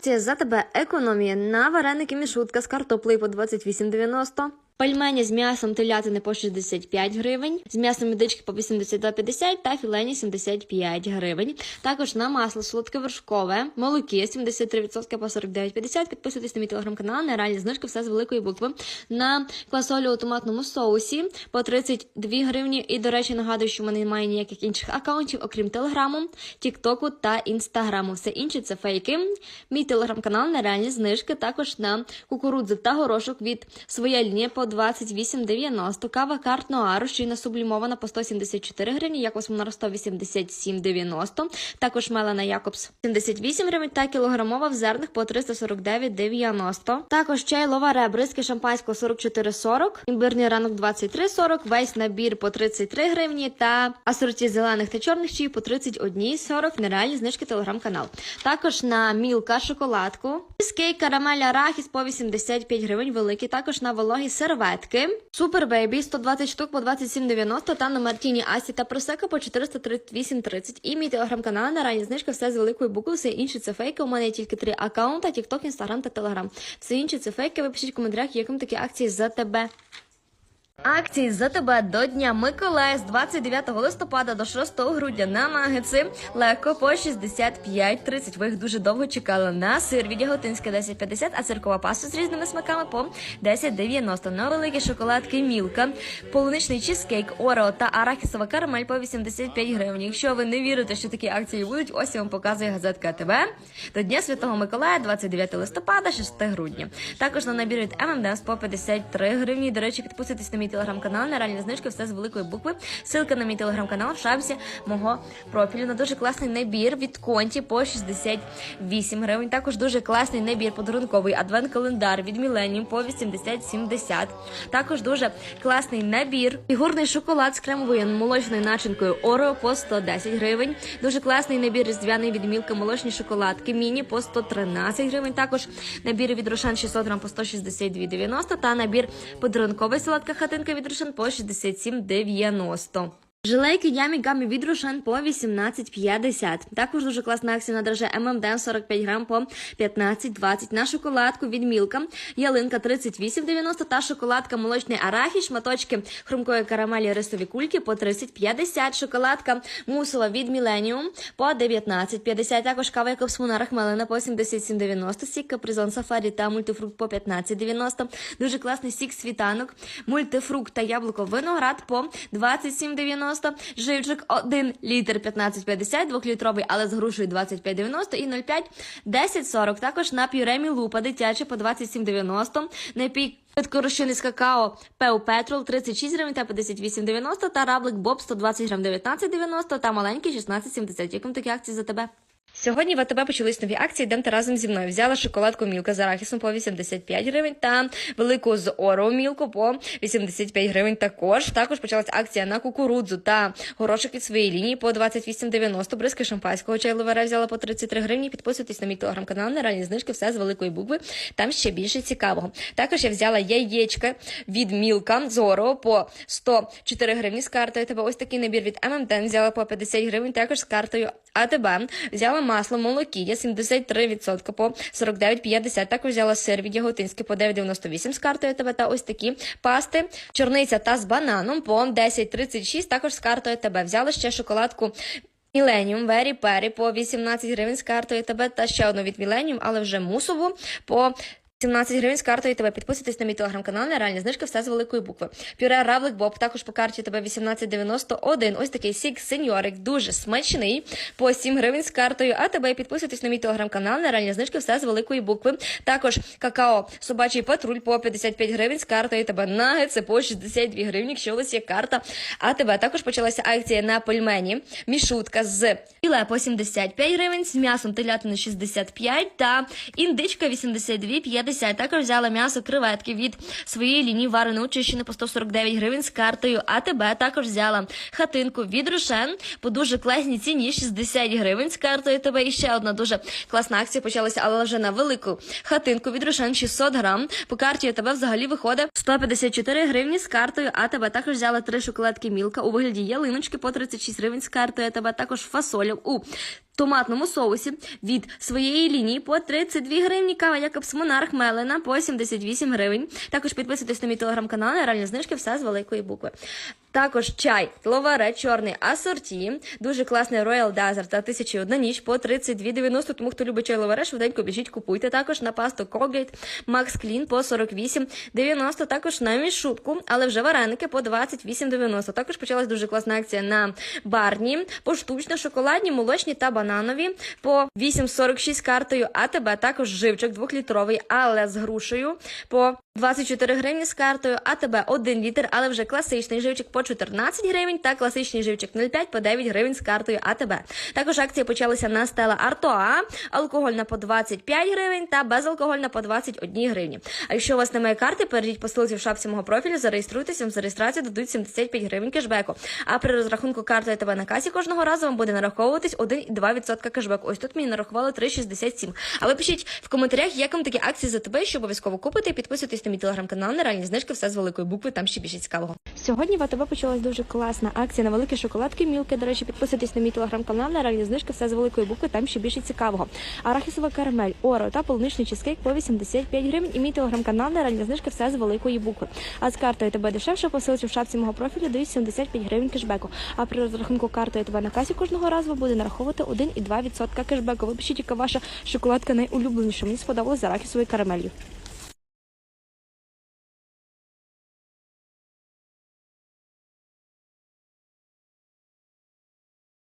Акція за тебе економія на вареники мішутка з картоплею по 28,90. Пельмені з м'ясом телятини по 65 гривень, з м'ясом медички по 82,50 та філені 75 гривень. Також на масло солодке вершкове, молоки 73% по 49,50. Підписуйтесь на мій телеграм-канал, на реальні знижки, все з великої букви. На квасолю у томатному соусі по 32 гривні. І, до речі, нагадую, що в мене немає ніяких інших акаунтів, окрім телеграму, тіктоку та інстаграму. Все інше це фейки. Мій телеграм-канал на реальні знижки. Також на кукурудзу та горошок від своя лінія по 28,90. Кава карт Ноару, щойно сублімована по 174 гривні, якось вона 187,90. Також мелена Якобс 78 гривень та кілограмова в зернах по 349,90. Також чай ловаре, бризки шампанського 44,40, імбирний ранок 23,40, весь набір по 33 гривні та асорті зелених та чорних чаїв по 31,40. Нереальні знижки телеграм-канал. Також на мілка шоколадку. Скейк карамель арахіс по 85 гривень великий. Також на вологі серветки. Супер бейбі 120 штук по 27,90 та на Мартіні Асі та Просека по 438,30. І мій телеграм-канал на ранні знижка все з великої букви. Все інше це фейки. У мене є тільки три аккаунти: TikTok, Instagram та Telegram. Все інше це фейки. Ви пишіть в коментарях, яким такі акції за тебе. Акції за тебе до Дня Миколая з 29 листопада до 6 грудня на нагетси легко по 65,30. Ви їх дуже довго чекали на сир від Яготинська 10,50, а циркова паста з різними смаками по 10,90. На великі шоколадки Мілка, полуничний чизкейк, Орео та арахісова карамель по 85 гривень. Якщо ви не вірите, що такі акції будуть, ось я вам показує газетка ТВ. До Дня Святого Миколая 29 листопада, 6 грудня. Також на набір від ММДМС по 53 гривні. До речі, підписуйтесь на мій телеграм-канал, на реальні знижки, все з великої букви. Ссылка на мій телеграм-канал в шапці мого профілю. На дуже класний набір від Конті по 68 гривень. Також дуже класний набір подарунковий адвент-календар від Millennium по 80-70. Також дуже класний набір. Фігурний шоколад з кремовою молочною начинкою Орео по 110 гривень. Дуже класний набір різдвяний від Мілка молочні шоколадки Міні по 113 гривень. Також набір від Рошен 600 грам по 162,90 та набір подарунковий солодка хатинка від Рошен по 67,90. Жилейки Ямі Гамі від по 18,50. Також дуже класна акція на драже ММД 45 грам по 15,20. На шоколадку від Мілка ялинка 38,90 та шоколадка молочний арахіс, шматочки хрумкої карамелі рисові кульки по 30,50. Шоколадка мусова від Міленіум по 19,50. Також кава Якобс Монарх Мелена по 77,90. Сік Капризон Сафарі та мультифрукт по 15,90. Дуже класний сік світанок, мультифрукт та яблуко виноград по 27,90. Живчик 1 літр 15,50, 2-літровий, але з грушею 25,90 і 0,5 10,40. Також на пюре лупа дитяче по 27,90. Напій Підкорощини з какао Пеу Петрол 36 гривень та 58,90 та раблик Боб 120 грам 19,90 та маленький 16,70. Яким такі акції за тебе? Сьогодні в АТБ почались нові акції. Йдемте разом зі мною. Взяла шоколадку Мілка з арахісом по 85 гривень та велику з Орео Мілку по 85 гривень також. Також почалась акція на кукурудзу та горошок від своєї лінії по 28,90. Бризки шампанського чаю ловере взяла по 33 гривні. Підписуйтесь на мій телеграм-канал, на реальні знижки, все з великої букви. Там ще більше цікавого. Також я взяла яєчка від Мілка з Орео по 104 гривні з картою. Тебе ось такий набір від ММТ взяла по 50 гривень, також з картою АТБ. Взяла масло молокія 73% по 49,50. Також взяла сир від Яготинський по 9,98 з картою АТБ та ось такі пасти. Чорниця та з бананом по 10,36. Також з картою АТБ. Взяла ще шоколадку Міленіум Вері Пері по 18 гривень з картою ТБ та ще одну від Міленіум, але вже мусову по 17 гривень з картою ТБ. Підписуйтесь на мій телеграм-канал, на реальні знижки, все з великої букви. Пюре Равлик Боб також по карті ТБ 1891. Ось такий сік сеньорик, дуже смачний, по 7 гривень з картою. А ТБ підписуйтесь на мій телеграм-канал, на реальні знижки, все з великої букви. Також какао собачий патруль по 55 гривень з картою ТБ. Нагетси по 62 гривні, якщо у вас є карта. А ТБ також почалася акція на пельмені. Мішутка з філе по 75 гривень, з м'ясом телятини 65 та індичка 82,50. Також взяла м'ясо креветки від своєї лінії варене очищене по 149 гривень з картою АТБ. Також взяла хатинку від Рошен по дуже класній ціні 60 гривень з картою АТБ. І ще одна дуже класна акція почалася, але вже на велику хатинку від Рошен 600 грам. По карті АТБ взагалі виходить 154 гривні з картою АТБ. Також взяла три шоколадки Мілка у вигляді ялиночки по 36 гривень з картою АТБ. Також фасоля у томатному соусі від своєї лінії по 32 гривні. Кава Якобс Монарх Мелена по 78 гривень. Також підписуйтесь на мій телеграм-канал, реальні знижки, все з великої букви. Також чай Ловаре чорний асорті, дуже класний Royal Desert та 1001 ніч по 32,90. Тому хто любить чай Ловаре, швиденько біжіть, купуйте. Також на пасту Colgate Max Clean по 48,90. Також на мішутку, але вже вареники по 28,90. Також почалась дуже класна акція на барні, поштучно, шоколадні, молочні та бананові по 8,46 картою АТБ. Також живчик 2-літровий, але з грушею по 24 гривні з картою, АТБ 1 літр, але вже класичний живчик по 14 гривень та класичний живчик 0,5 по 9 гривень з картою АТБ. Також акції почалися на Стела Артоа, алкогольна по 25 гривень та безалкогольна по 21 гривні. А якщо у вас немає карти, перейдіть по ссылці в шапці мого профілю, зареєструйтесь, вам за реєстрацію дадуть 75 гривень кешбеку. А при розрахунку картою АТБ на касі кожного разу вам буде нараховуватись 1,2% кешбеку. Ось тут мені нарахували 3,67. А ви пишіть в коментарях, як вам такі акції за тебе, що обов'язково купити. і Підписуйтесь на мій телеграм-канал, нереальні знижки, все з великої букви, там ще більше цікавого. Сьогодні в АТБ почалась дуже класна акція на великі шоколадки Мілки. До речі, підписуйтесь на мій телеграм-канал, нереальні знижки, все з великої букви, там ще більше цікавого. Арахісова карамель, оро та полуничний чизкейк по 85 гривень. І мій телеграм-канал, нереальні знижки, все з великої букви. А з картою АТБ дешевше посилці в шапці мого профілю дають 75 гривень кешбеку. А при розрахунку картою АТБ на касі кожного разу буде нараховувати 1,2% кешбеку. Ви пишіть, яка ваша шоколадка найулюбленіша. Мені сподобалась з арахісовою карамелью.